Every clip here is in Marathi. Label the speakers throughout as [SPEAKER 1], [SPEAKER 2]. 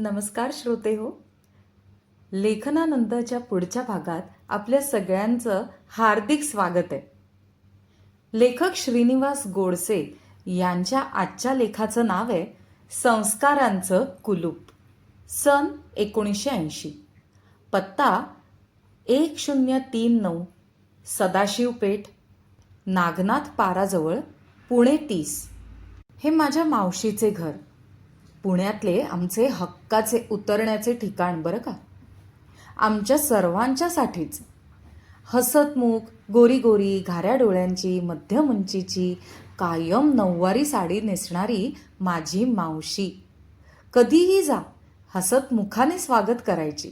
[SPEAKER 1] नमस्कार श्रोते हो. लेखनानंतरच्या पुढच्या भागात आपल्या सगळ्यांचं हार्दिक स्वागत आहे. लेखक श्रीनिवास गोडसे यांच्या आजच्या लेखाचं नाव आहे संस्कारांचं कुलूप. सन एकोणीसशे ऐंशी. पत्ता एक शून्य तीन नऊ सदाशिव पेठ नागनाथ पाराजवळ पुणे तीस. हे माझ्या मावशीचे घर. पुण्यातले आमचे हक्काचे उतरण्याचे ठिकाण बरं का? आमच्या सर्वांच्यासाठीच. हसतमुख गोरी गोरी घाऱ्या डोळ्यांची मध्यम उंचीची कायम नऊवारी साडी नेसणारी माझी मावशी. कधीही जा हसतमुखाने स्वागत करायची.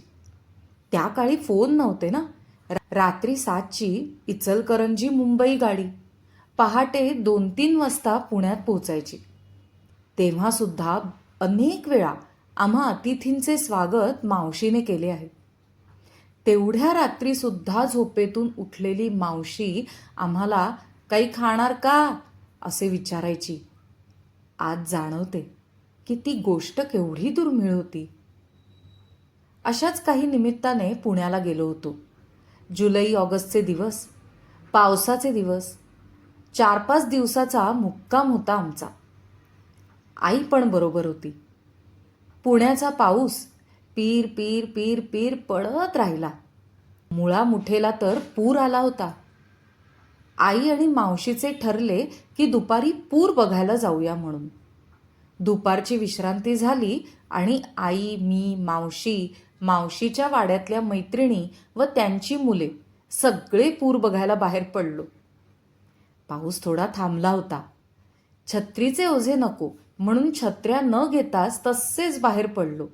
[SPEAKER 1] त्या काळी फोन नव्हते ना? रात्री सातची इचलकरंजी मुंबई गाडी. पहाटे दोन तीन वाजता पुण्यात पोचायची तेव्हासुद्धा अनेक वेळा आम्हा अतिथींचे स्वागत मावशीने केले आहे. तेवढ्या रात्रीसुद्धा झोपेतून उठलेली मावशी आम्हाला काही खाणार का? असे विचारायची. आज जाणवते की ती गोष्ट केवढी दुर्मिळ होती. अशाच काही निमित्ताने पुण्याला गेलो होतो. जुलै ऑगस्टचे दिवस पावसाचे दिवस चार पाच दिवसाचा मुक्काम होता आमचा. आई पण बरोबर होती. पुण्याचा पाऊस पीर पीर पीर पीर पडत राहिला. मुळा मुठेला तर पूर आला होता. आई आणि मावशीचे ठरले की दुपारी पूर बघायला जाऊया म्हणून. दुपारची विश्रांती झाली आणि आई मी मावशी मावशीच्या वाड्यातल्या मैत्रिणी व त्यांची मुले सगळे पूर बघायला बाहेर पडलो. पाऊस थोडा थांबला होता. छत्रीचे ओझे नको म्हणून छत्र्या न घेताच तसेच बाहेर पडलो.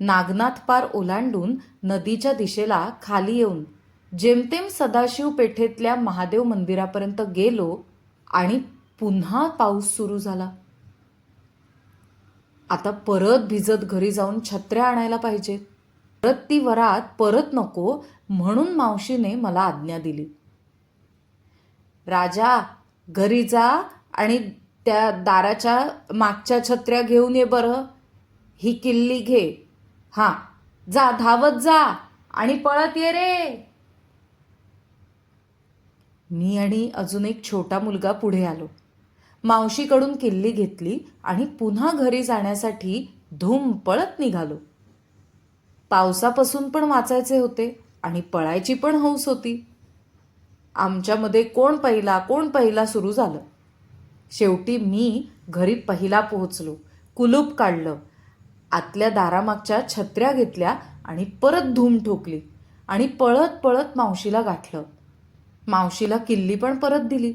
[SPEAKER 1] नागनाथ पार ओलांडून नदीच्या दिशेला खाली येऊन जेमतेम सदाशिव पेठेतल्या महादेव मंदिरापर्यंत गेलो आणि पुन्हा पाऊस सुरू झाला. आता परत भिजत घरी जाऊन छत्र्या आणायला पाहिजे. परत ती वरात परत नको म्हणून मावशीने मला आज्ञा दिली. राजा घरी जा आणि त्या दाराच्या मागच्या छत्र्या घेऊन ये बरं. ही किल्ली घे. हां. जा धावत जा आणि पळत ये रे. मी आणि अजून एक छोटा मुलगा पुढे आलो. मावशीकडून किल्ली घेतली आणि पुन्हा घरी जाण्यासाठी धूम पळत निघालो. पावसापासून पण वाचायचे होते आणि पळायची पण हौस होती. आमच्यामध्ये कोण पहिला कोण पहिला सुरू झालं? शेवटी मी घरी पहिला पोहोचलो. कुलूप काढलं. आतल्या दारामागच्या छत्र्या घेतल्या आणि परत धूम ठोकली आणि पळत पळत मावशीला गाठलं. मावशीला किल्ली पण परत दिली.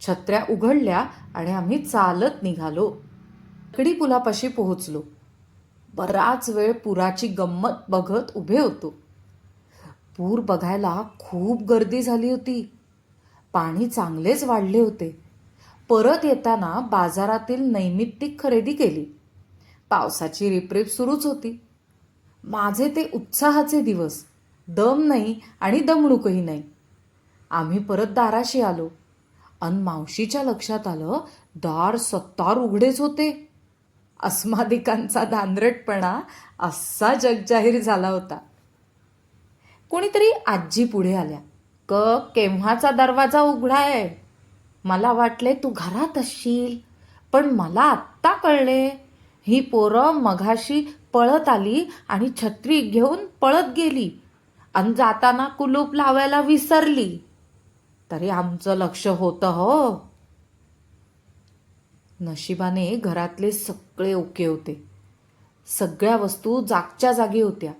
[SPEAKER 1] छत्र्या उघडल्या आणि आम्ही चालत निघालो. इकडी पुलापाशी पोहोचलो. बराच वेळ पुराची गंमत बघत उभे होतो. पूर बघायला खूप गर्दी झाली होती. पाणी चांगलेच वाढले होते. परत येताना बाजारातील नैमित्तिक खरेदी केली. पावसाची रिपरिप सुरूच होती. माझे ते उत्साहाचे दिवस. दम नाही आणि दमणूकही नाही. आम्ही परत दाराशी आलो. अन मावशीच्या लक्षात आलं दार सत्तार उघडेच होते. अस्मादिकांचा धांदरटपणा असा जगजाहीर झाला होता. कोणीतरी आजी पुढे आल्या. क केव्हाचा दरवाजा उघडा आहे मला वाटले तू घरात असशील. पण मला आत्ता कळले. ही पोरं मघाशी पळत आली आणि छत्री घेऊन पळत गेली आणि जाताना कुलूप लावायला विसरली. तरी आमचं लक्ष होतं हो. नशिबाने घरातले सगळे ओके होते. सगळ्या वस्तू जागच्या जागी होत्या.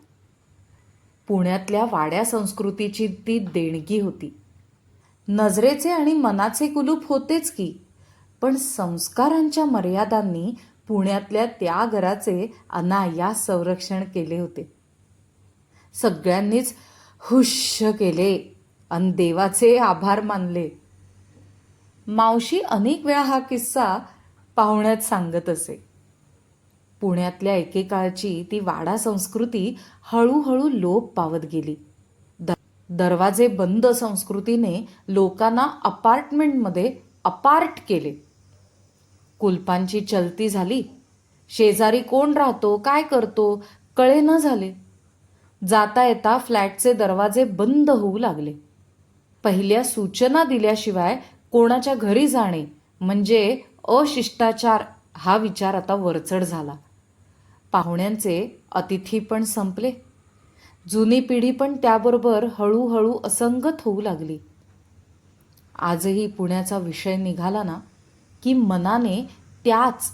[SPEAKER 1] पुण्यातल्या वाड्या संस्कृतीची ती देणगी होती. नजरेचे आणि मनाचे कुलूप होतेच की. पण संस्कारांच्या मर्यादांनी पुण्यातल्या त्या घराचे अनायास संरक्षण केले होते. सगळ्यांनीच हुश केले अन देवाचे आभार मानले. मावशी अनेक वेळा हा किस्सा पाहुण्यात सांगत असे. पुण्यातल्या एकेकाळची ती वाडा संस्कृती हळूहळू लोप पावत गेली. दरवाजे बंद संस्कृतीने लोकांना अपार्टमेंटमध्ये अपार्ट केले. कुलपांची चलती झाली. शेजारी कोण राहतो काय करतो कळे न झाले. जाता येता फ्लॅटचे दरवाजे बंद होऊ लागले. पहिल्या सूचना दिल्याशिवाय कोणाच्या घरी जाणे म्हणजे अशिष्टाचार हा विचार आता वरचढ झाला. पाहुण्यांचे अतिथी पण संपले. जुनी पिढी पण त्याबरोबर हळूहळू असंगत होऊ लागली. आजही पुण्याचा विषय निघाला ना की मनाने त्याच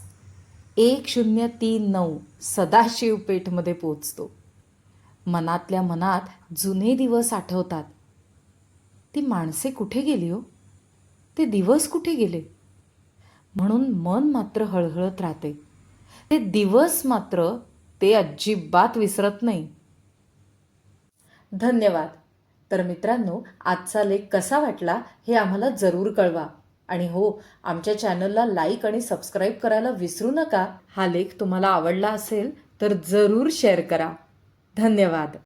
[SPEAKER 1] एक शून्य तीन नऊ सदाशिव पेठमध्ये पोचतो मनातल्या मनात जुने दिवस आठवतात. ती माणसे कुठे गेली हो? ते दिवस कुठे गेले? म्हणून मन मात्र हळहळत राहते. ते दिवस मात्र ते अजिबात विसरत नाही. धन्यवाद. तर मित्रांनो आजचा लेख कसा वाटला हे आम्हाला जरूर कळवा. आणि हो आमच्या चॅनलला लाईक आणि सबस्क्राईब करायला विसरू नका. हा लेख तुम्हाला आवडला असेल तर जरूर शेअर करा. धन्यवाद.